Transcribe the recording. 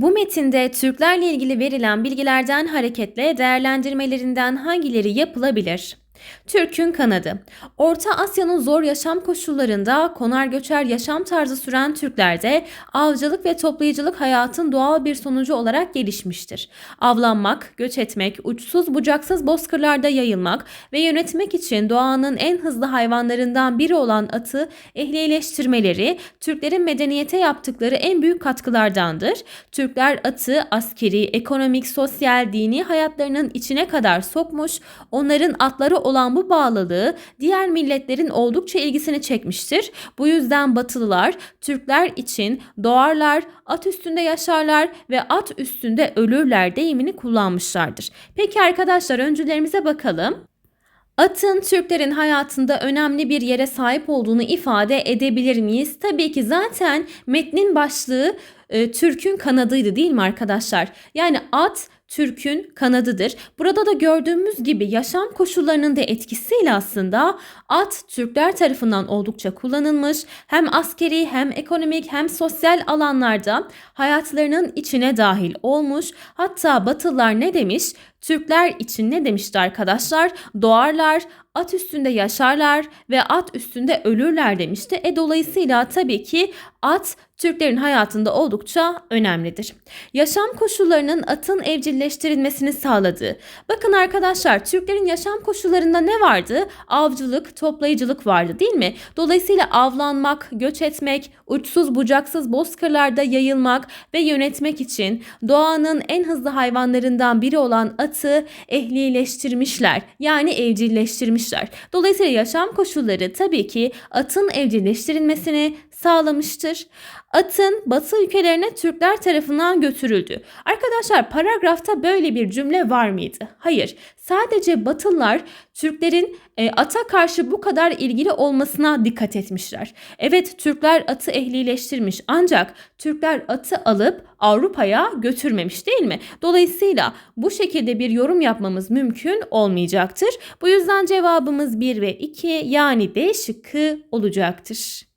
Bu metinde Türklerle ilgili verilen bilgilerden hareketle değerlendirmelerinden hangileri yapılabilir? Türk'ün kanadı. Orta Asya'nın zor yaşam koşullarında konar göçer yaşam tarzı süren Türklerde avcılık ve toplayıcılık hayatın doğal bir sonucu olarak gelişmiştir. Avlanmak, göç etmek, uçsuz bucaksız bozkırlarda yayılmak ve yönetmek için doğanın en hızlı hayvanlarından biri olan atı ehlileştirmeleri Türklerin medeniyete yaptıkları en büyük katkılardandır. Türkler atı askeri, ekonomik, sosyal, dini hayatlarının içine kadar sokmuş, onların atları olan bu bağlılığı diğer milletlerin oldukça ilgisini çekmiştir. Bu yüzden Batılılar Türkler için doğarlar, at üstünde yaşarlar ve at üstünde ölürler deyimini kullanmışlardır. Peki arkadaşlar öncülerimize bakalım. Atın Türklerin hayatında önemli bir yere sahip olduğunu ifade edebilir miyiz? Tabii ki zaten metnin başlığı e, Türk'ün kanadıydı değil mi arkadaşlar? Yani at Türk'ün kanadıdır. Burada da gördüğümüz gibi yaşam koşullarının da etkisiyle aslında at Türkler tarafından oldukça kullanılmış. Hem askeri hem ekonomik hem sosyal alanlarda hayatlarının içine dahil olmuş. Hatta Batılılar ne demiş? Türkler için ne demişti arkadaşlar? Doğarlar, at üstünde yaşarlar ve at üstünde ölürler demişti. E dolayısıyla tabii ki at Türklerin hayatında oldukça önemlidir. Yaşam koşullarının atın evcilleştirilmesini sağladığı. Bakın arkadaşlar Türklerin yaşam koşullarında ne vardı? Avcılık, toplayıcılık vardı değil mi? Dolayısıyla avlanmak, göç etmek, uçsuz bucaksız bozkırlarda yayılmak ve yönetmek için doğanın en hızlı hayvanlarından biri olan atı ehlileştirmişler. Yani evcilleştirmişler. Dolayısıyla yaşam koşulları tabii ki atın evcilleştirilmesini sağlamıştır. Atın batı ülkelerine Türkler tarafından götürüldü. Arkadaşlar paragrafta böyle bir cümle var mıydı? Hayır. Sadece Batılılar Türklerin e, ata karşı bu kadar ilgili olmasına dikkat etmişler. Evet Türkler atı ehlileştirmiş ancak Türkler atı alıp Avrupa'ya götürmemiş değil mi? Dolayısıyla bu şekilde bir yorum yapmamız mümkün olmayacaktır. Bu yüzden cevabımız 1 ve 2 yani D şıkkı olacaktır.